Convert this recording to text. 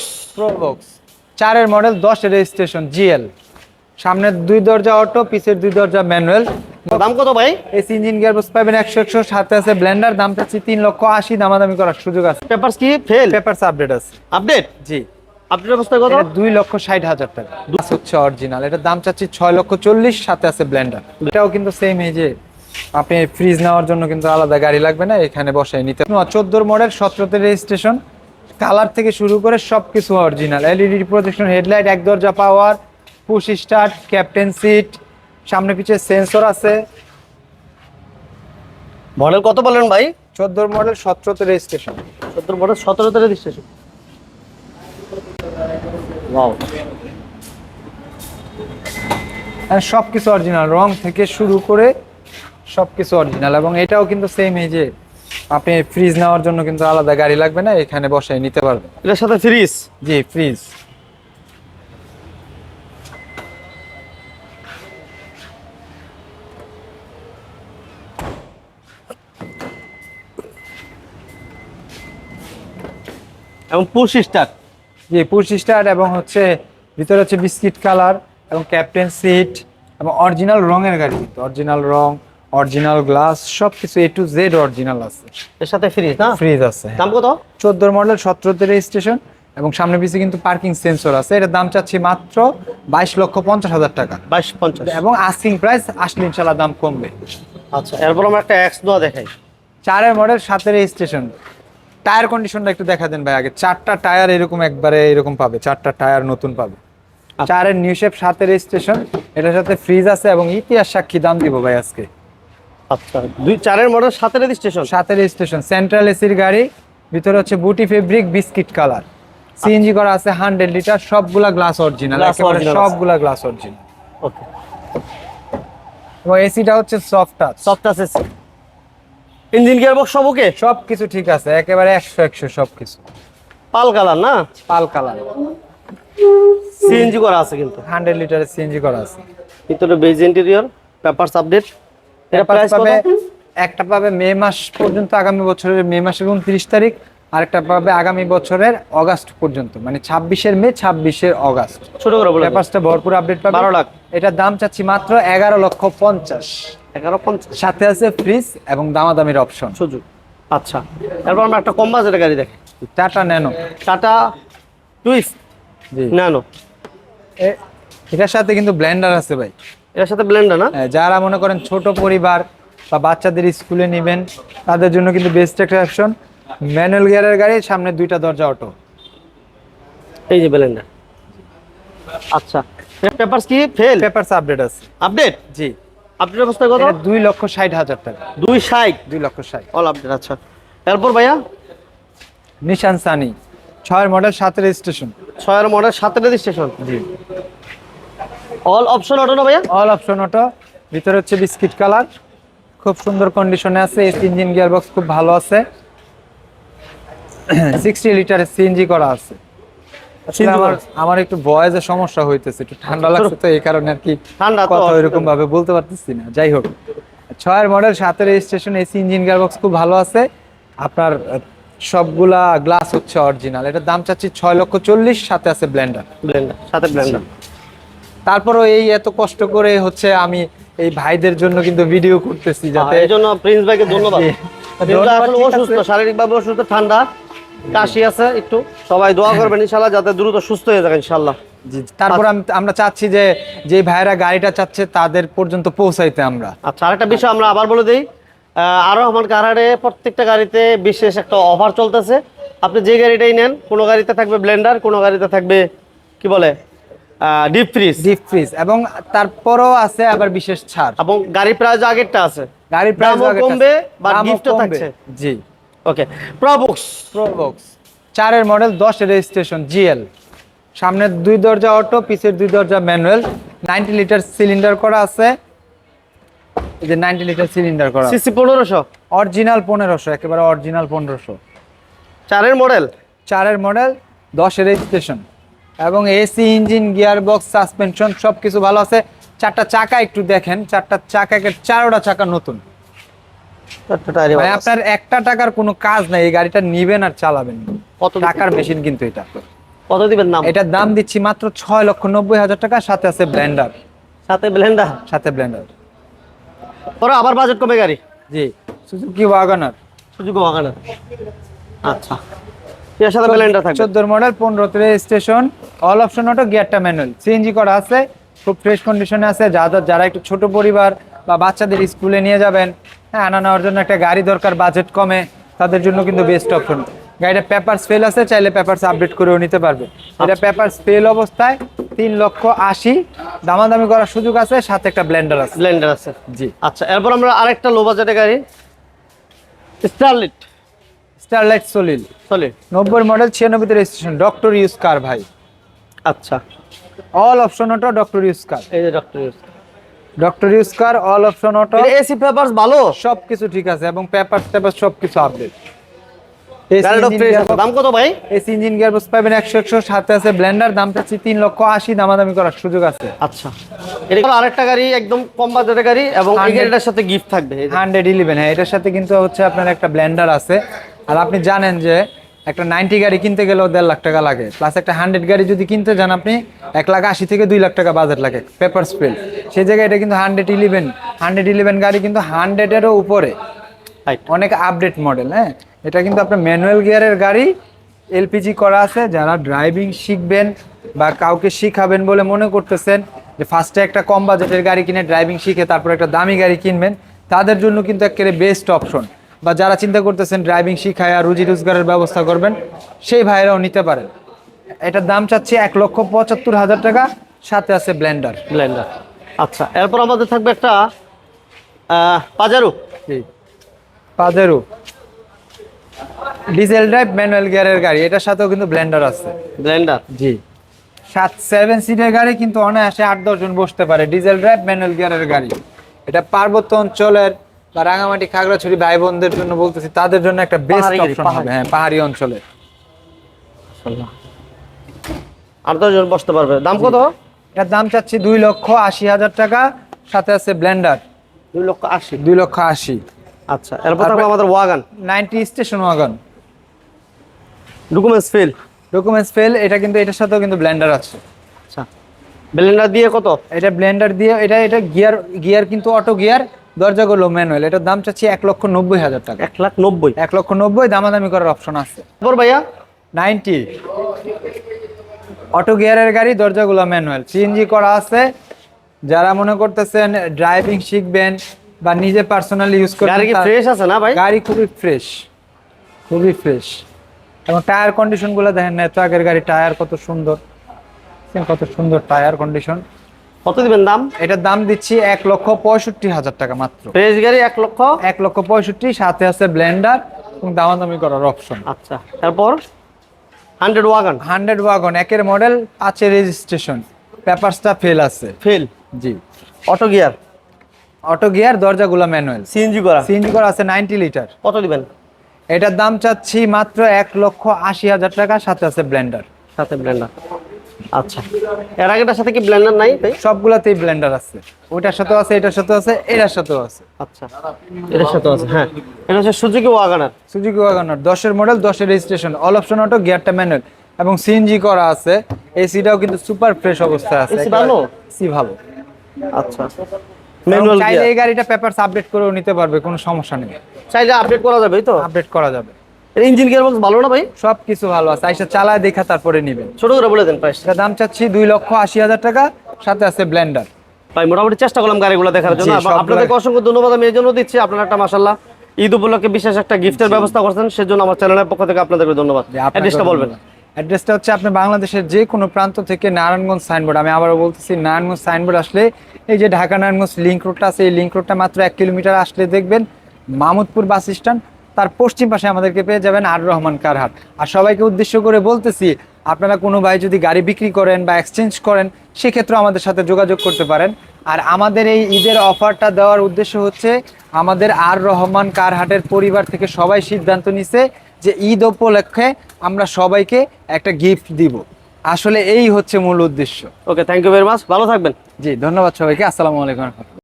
Probox Probox চারের model দশের registration GL সামনের দুই দরজা অটো পিছের দুই দরজা ম্যানুয়াল দাম কত ভাই? ইঞ্জিন পাবেন একশো একশো সাথে আছে ব্লেন্ডার দাম চাচ্ছি তিন লক্ষ আশি দামাদামি করার সুযোগ আছে। পেপারস কি? ফেল পেপারস আপডেট আছে। আপডেট জি। আপডেট অবস্থা কত? দুই লক্ষ ষাট হাজার টাকা। হচ্ছে অরিজিনাল এটার দাম চাচ্ছি ছয় লক্ষ চল্লিশ সাথে আছে ব্লেন্ডার এটাও কিন্তু সেম এই যে আপনি ফ্রিজ নেওয়ার জন্য কিন্তু আলাদা গাড়ি লাগবে না এখানে বসাই নিতে চোদ্দোর মডেল সতেরোতে রেজিস্ট্রেশন কালার থেকে শুরু করে সব কিছু অরিজিনাল এলইডি প্রজেকশন হেডলাইট এক দরজা power push start captain seat সামনে পিছে সেন্সর আছে। মডেল কত বলেন ভাই? চোদ্দোর মডেল সতেরোতে রেজিস্ট্রেশন সত্তর মডেল সতেরোতে রেজিস্ট্রেশন ওয়াও আর সব কিছু অরিজিনাল রং থেকে শুরু করে সব কিছু অরিজিনাল এবং এটাও কিন্তু সেম এই যে আপনি ফ্রিজ নেওয়ার জন্য কিন্তু আলাদা গাড়ি লাগবে না এখানে বসে নিতে পারবেন। এটার সাথে ফ্রিজ জি ফ্রিজ এবং পুশ স্টার্ট জি পুশ স্টার্ট এবং হচ্ছে ভিতরে হচ্ছে বিস্কিট কালার এবং ক্যাপ্টেন সিট এবং অরিজিনাল রঙের গাড়ি অরিজিনাল রং অরিজিনাল গ্লাস সব কিছু এ টু জেড অরিজিনাল আছে। এর সাথে ফ্রিজ না? ফ্রিজ আছে দাম কত? চোদ্দোর মডেল সতেরোতে রেজিস্ট্রেশন এবং সামনে পিছিয়ে কিন্তু পার্কিং সেন্সর আছে। এটার দাম চাচ্ছি মাত্র বাইশ লক্ষ পঞ্চাশ হাজার টাকা। বাইশ পঞ্চাশ। এবং আস্কিং প্রাইস আসলে ইনশাল্লাহ দাম কমবে। আচ্ছা এরপর আমরা একটা এক্স নোয়া দেখাই। চারের মডেল সাতের রেজিস্ট্রেশন টায়ার কন্ডিশনটা একটু দেখা দেন ভাই আগে। চারটা টায়ার এরকম একবারে এরকম পাবে। চারটা টায়ার নতুন পাবে। চারের নিউ শেপ সাতের রেজিস্ট্রেশন এটার সাথে ফ্রিজ আছে এবং ইতিহাস সাক্ষী দাম দিব ভাই আজকে। আচ্ছা দুই চারের মডেল সাতের রেজিস্ট্রেশন সেন্ট্রাল এসির গাড়ি ভিতরে হচ্ছে বুটি ফেব্রিক বিস্কিট কালার সিএনজি করা আছে হান্ড্রেড লিটার সবগুলা গ্লাস অরিজিনাল। সবগুলা গ্লাস অরিজিনাল ওকে এবং এসিটা হচ্ছে soft touch soft engine gear box সব ওকে সব ঠিক আছে একেবারে একশো একশো সবকিছু। পাল কালার না? পাল কালার। সিএনজি করা আছে কিন্তু। হান্ড্রেড লিটারের সিএনজি করা আছে। ভিতরে বেজ ইন্টেরিয়র পেপারস আপডেট এটা এটা প্রাইস পাবে একটা পাবে মে মাস পর্যন্ত আগামী বছরের মে মাসের উনত্রিশ তারিখ আরেকটা পাবে আগামী বছরের অগাস্ট পর্যন্ত মানে ছাব্বিশের মে ছাব্বিশের অগাস্ট। ছোট করে বলে পেপারসটা ভরপুর আপডেট পাবে। 12 লাখ। এটার দাম চাচ্ছি মাত্র এগারো লক্ষ পঞ্চাশ। এগারো পঞ্চাশ। সাথে আছে ফ্রিজ এবং দামাদামির অপশন সুযোগ। আচ্ছা এরপর আমরা একটা কম বাজেটের গাড়ি দেখি। টাটা ন্যানো টাটা টুইস্ট জি। ন্যানো এ- এটার সাথে কিন্তু ব্লেন্ডার আছে ভাই। এর সাথে ব্লেন্ডার না? হ্যাঁ, যারা মনে করেন ছোট পরিবার বা বাচ্চাদের স্কুলে নেবেন তাদের জন্য কিন্তু বেস্ট একটা অপশন ম্যানুয়াল গিয়ারের গাড়ি সামনে দুইটা দরজা অটো এই যে ব্লেন্ডার আচ্ছা পেপারস কি? ফেল পেপারস আপডেট আছে। আপডেট জি। আপডেট অবস্থা কত? দুই লক্ষ ষাট হাজার টাকা। দুই ষাট? দুই লক্ষ ষাট। অল আপডেট আচ্ছা। এরপর ভাইয়া? নিশান সানি ছয়ের মডেল সাত রেজিস্ট্রেশন ছয়ের মডেল সাথে স্টেশন জি। অল অপশন অটো না ভাইয়া? অল অপশন অটো ভিতরে হচ্ছে বিস্কিট কালার। খুব সুন্দর কন্ডিশনে আছে। এসি ইঞ্জিন গিয়ার বক্স খুব ভালো আছে। সিক্সটি লিটারের সিএনজি করা আছে। আমার আমার একটু ভয়েসের সমস্যা হইতেছে। একটু ঠান্ডা লাগছে তো এই কারণে আর কি ঠান্ডা কথা ওইরকম ভাবে বলতে পারতেছি না। যাই হোক ছয়ের মডেল সাতের registration AC engine gear box খুব ভালো আছে। আপনার সবগুলা গ্লাস হচ্ছে অরিজিনাল এটার দাম চাচ্ছি ছয় লক্ষ চল্লিশ সাথে আছে ব্লেন্ডার ব্লেন্ডার সাথে ব্লেন্ডার তারপরও এই এত কষ্ট করে হচ্ছে আমি এই ভাইদের জন্য কিন্তু ভিডিও করতেছি যাতে এই জন্য প্রিন্স ভাইকে ধন্যবাদ। অসুস্থ শারীরিকভাবে অসুস্থ ঠান্ডা কাশি আছে একটু। সবাই দোয়া করবেন ইনশাল্লাহ যাতে দ্রুত সুস্থ হয়ে যাবে জি। তারপর আমরা চাচ্ছি যে যে ভাইয়েরা গাড়িটা চাচ্ছে তাদের পর্যন্ত পৌঁছাইতে আমরা। আচ্ছা আরেকটা বিষয় আমরা আবার বলে দিই। আরও আমার কারারে প্রত্যেকটা গাড়িতে বিশেষ একটা অফার চলতেছে। আপনি যে গাড়িটাই নেন কোনো গাড়িতে থাকবে ব্লেন্ডার কোনো গাড়িতে থাকবে কি বলে? ডিপ ফ্রিজ ডিপ ফ্রিজ এবং তারপরও আছে আবার বিশেষ ছাড়। এবং গাড়ি প্রাইস আগেরটা আছে। গাড়ির প্রাইস কমবে বা গিফটও থাকছে। জি। ওকে প্রবক্স প্রোবক্স চারের মডেল দশের রেজিস্ট্রেশন জিএল সামনের দুই দরজা অটো পিছের দুই দরজা ম্যানুয়াল নাইনটি লিটার সিলিন্ডার করা আছে। এই যে নাইনটি লিটার সিলিন্ডার করা সিসি পনেরোশো। অরিজিনাল পনেরোশো একেবারে অরিজিনাল পনেরোশো। চারের মডেল চারের মডেল দশের রেজিস্ট্রেশন এবং AC engine gear box suspension সব কিছু ভালো আছে। চারটা চাকা একটু দেখেন। চারটা চাকা চারোটা চাকা নতুন। মানে আপনার একটা টাকার কোনো কাজ নাই এই গাড়িটা নিবেন আর চালাবেন। কত টাকার মেশিন কিন্তু এটা। কত দিবেন নাম এটার দাম দিচ্ছি মাত্র ছয় লক্ষ নব্বই হাজার টাকা সাথে আছে ব্লেন্ডার সাথে ব্লেন্ডার সাথে ব্লেন্ডার পরে আবার বাজেট কমে গাড়ি? জি। সুজুকি ওয়াগনার সুজুকি বাগানের আচ্ছা। এর সাথে ব্লেন্ডার থাকবে। চোদ্দোর মডেল পনেরোতে স্টেশন অল অপশন অটো গিয়ারটা ম্যানুয়াল সিএনজি করা আছে খুব ফ্রেশ কন্ডিশনে আছে যারা যারা একটু ছোট পরিবার বা বাচ্চাদের স্কুলে নিয়ে যাবেন হ্যাঁ আনা নেওয়ার জন্য একটা গাড়ি দরকার বাজেট কমে তাদের জন্য কিন্তু বেস্ট অপশন গাড়িটা পেপারস ফেল আছে চাইলে পেপারস আপডেট করেও নিতে পারবে। এটা পেপারস ফেল অবস্থায় তিন লক্ষ আশি। দামাদামি করার সুযোগ আছে সাথে একটা ব্লেন্ডার আছে। ব্লেন্ডার আছে। জি। আচ্ছা এরপর আমরা আরেকটা লো বাজেটের গাড়ি স্টারলিট স্টারলাইট সলিল। চলে নব্বই মডেল ছিয়ানব্বইতে রেজিস্ট্রেশন ডক্টর ইউজ কার ভাই। আচ্ছা। All option auto doctor used car এই যে doctor doctor used car all option auto AC papers ভালো? সবকিছু ঠিক আছে এবং পেপার টেপার সবকিছু আপডেট গাড়িটা ফ্রেশ আছে দাম কত ভাই? এসি ইঞ্জিন গিয়ারবক্স পাবেন একশো একশো সাথে আছে ব্লেন্ডার দাম চাচ্ছি তিন লক্ষ আশি দামাদামি করার সুযোগ আছে। আচ্ছা। এটা আরেকটা গাড়ি একদম কম গাড়ি এবং সাথে গিফট থাকবে। হান্ড্রেড ইলেভেন হ্যাঁ এটার সাথে কিন্তু হচ্ছে আপনার একটা ব্লেন্ডার আছে। আর আপনি জানেন যে একটা নাইনটি গাড়ি কিনতে গেলেও দেড় লাখ টাকা লাগে। প্লাস একটা হান্ড্রেড গাড়ি যদি কিনতে যান আপনি এক লাখ আশি থেকে দুই লাখ টাকা বাজেট লাগে পেপার স্পেল সেই জায়গায় এটা কিন্তু হান্ড্রেড ইলেভেন হান্ড্রেড ইলেভেন গাড়ি কিন্তু হান্ড্রেডেরও উপরে। অনেক আপডেট মডেল হ্যাঁ? এটা কিন্তু আপনার ম্যানুয়াল গিয়ারের গাড়ি এলপিজি করা আছে। যারা ড্রাইভিং শিখবেন বা কাউকে শিখাবেন বলে মনে করতেছেন যে ফার্স্টে একটা কম বাজেটের গাড়ি কিনে ড্রাইভিং শিখে তারপর একটা দামি গাড়ি কিনবেন তাদের জন্য কিন্তু একেবারে বেস্ট অপশন বা যারা চিন্তা করতেছেন ড্রাইভিং শিখায় আর রুজি রোজগারের ব্যবস্থা করবেন সেই ভাইরাও নিতে পারেন। এটার দাম চাচ্ছি এক লক্ষ পঁচাত্তর হাজার টাকা সাথে আছে ব্লেন্ডার ব্লেন্ডার আচ্ছা এরপর আমাদের থাকবে একটা Pajero Pajero diesel drive manual গিয়ারের গাড়ি এটার সাথেও কিন্তু ব্লেন্ডার আছে। ব্লেন্ডার জি। সাত সেভেন সিটের গাড়ি কিন্তু অনায়াসে আট দশজন বসতে পারে ডিজেল ড্রাইভ ম্যানুয়াল গিয়ারের গাড়ি। এটা পার্বত্য অঞ্চলের বা রাঙামাটি খাগড়াছড়ি ভাই বোনদের জন্য বলতেছি তাদের জন্য একটা বেস্ট অপশন হবে হ্যাঁ পাহাড়ি অঞ্চলে। আর দশজন বসতে পারবে। দাম কত? এটার দাম চাচ্ছি দুই লক্ষ আশি হাজার টাকা সাথে আছে ব্লেন্ডার। দুই লক্ষ আশি। দুই লক্ষ আশি। আচ্ছা এরপর থাকবে আমাদের wagon. Ninety station wagon. Documents fail? Documents fail এটা কিন্তু এটার সাথেও কিন্তু ব্লেন্ডার আছে। আচ্ছা। ব্লেন্ডার দিয়ে কত? এটা ব্লেন্ডার দিয়ে এটা এটা গিয়ার গিয়ার কিন্তু অটো গিয়ার দরজাগুলো ম্যানুয়াল এটার দাম চাচ্ছি এক লক্ষ নব্বই হাজার টাকা। এক লাখ নব্বই। এক লক্ষ নব্বই দামাদামি করার অপশন আছে। এরপর ভাইয়া? নাইনটি। অটো গিয়ারের গাড়ি দরজাগুলো ম্যানুয়াল। সিএনজি করা আছে। যারা মনে করতেছেন ড্রাইভিং শিখবেন বা নিজে পার্সোনালি ইউজ করবেন গাড়ি কি ফ্রেশ আছে না ভাই? গাড়ি খুবই ফ্রেশ খুবই ফ্রেশ এবং টায়ার কন্ডিশনগুলো দেখেন না এত আগের গাড়ি টায়ার কত সুন্দর। কত সুন্দর টায়ার কন্ডিশন কত দিবেন দাম? এটার দাম দিচ্ছি এক লক্ষ পঁয়ষট্টি হাজার টাকা মাত্র। ফ্রেশ গাড়ি এক লক্ষ? এক লক্ষ পঁয়ষট্টি সাথে আছে ব্লেন্ডার এবং দামাদামি করার অপশন আচ্ছা এরপর হান্ড্রেড ওয়াগান। হান্ড্রেড ওয়াগন একের মডেল আছে রেজিস্ট্রেশন পেপারসটা ফেল আছে। ফেল জি। Auto gear? অটো গিয়ার দরজাগুলো ম্যানুয়াল সিএনজি করা? সিএনজি করা আছে নাইনটি লিটার। কত দিবেন? এটার দাম চাচ্ছি মাত্র এক লক্ষ আশি হাজার টাকা সাথে আছে ব্লেন্ডার। সাথে ব্লেন্ডার। আচ্ছা। এর আগেটার সাথে কি ব্লেন্ডার নাই তাই? সবগুলাতেই ব্লেন্ডার আছে। ওইটার সাথেও আছে এটার সাথেও আছে এটার সাথেও আছে। আচ্ছা। এটার সাথে আছে হ্যাঁ। এটা হচ্ছে Suzuki WagonR Suzuki wagon R দশের মডেল দশের রেজিস্ট্রেশন অল অপশন অটো গিয়ারটা ম্যানুয়াল এবং সিএনজি করা আছে এসিটাও কিন্তু সুপার ফ্রেশ অবস্থায় আছে AC ভালো? সি ভালো। আচ্ছা। ম্যানুয়াল চাইলে এই গাড়িটা পেপারস আপডেট করেও নিতে পারবে কোনো সমস্যা নেই। চাইলে আপডেট করা যাবে তো? আপডেট করা যাবে। ইঞ্জিন গিয়ার বক্স ভালো না ভাই? সব কিছু ভালো আছে। আইসা চালায় দেখা তারপরে নিবেন। ছোট করে বলে দেন প্রাইস দাম চাচ্ছি দুই লক্ষ আশি হাজার টাকা সাথে আছে ব্লেন্ডার ভাই মোটামুটি চেষ্টা করলাম গাড়িগুলো দেখার জন্য। আপনাদেরকে অসংখ্য ধন্যবাদ আমি এই জন্য দিচ্ছি। আপনারা একটা মাসাল্লাহ ঈদ উপলক্ষে বিশেষ একটা গিফটের ব্যবস্থা করছেন। সেজন্য আমার চ্যানেলের পক্ষ থেকে আপনাদেরকে ধন্যবাদ। অ্যাড্রেসটা বলবেন। অ্যাড্রেসটা হচ্ছে আপনি বাংলাদেশের যে কোনো প্রান্ত থেকে নারায়ণগঞ্জ সাইনবোর্ড আমি আবারও বলতেছি নারায়ণগঞ্জ সাইনবোর্ড আসলে এই যে ঢাকা নারায়ণগঞ্জ লিঙ্ক রোডটা আছে এই লিঙ্ক রোডটা মাত্র এক কিলোমিটার আসলে দেখবেন। মামুদপুর বাস স্ট্যান্ড তার পশ্চিম পাশে আমাদেরকে পেয়ে যাবেন আর রহমান কারহাট। আর সবাইকে উদ্দেশ্য করে বলতেছি আপনারা কোনো ভাই যদি গাড়ি বিক্রি করেন বা এক্সচেঞ্জ করেন সেক্ষেত্রে আমাদের সাথে যোগাযোগ করতে পারেন। আর আমাদের এই ঈদের অফারটা দেওয়ার উদ্দেশ্য হচ্ছে আমাদের আর রহমান কারহাটের পরিবার থেকে সবাই সিদ্ধান্ত নিছে যে ঈদ উপলক্ষে আমরা সবাইকে একটা গিফট দিব। আসলে এই হচ্ছে মূল উদ্দেশ্য। Okay thank you very much ভালো থাকবেন। জি ধন্যবাদ সবাইকে। আসসালামু আলাইকুম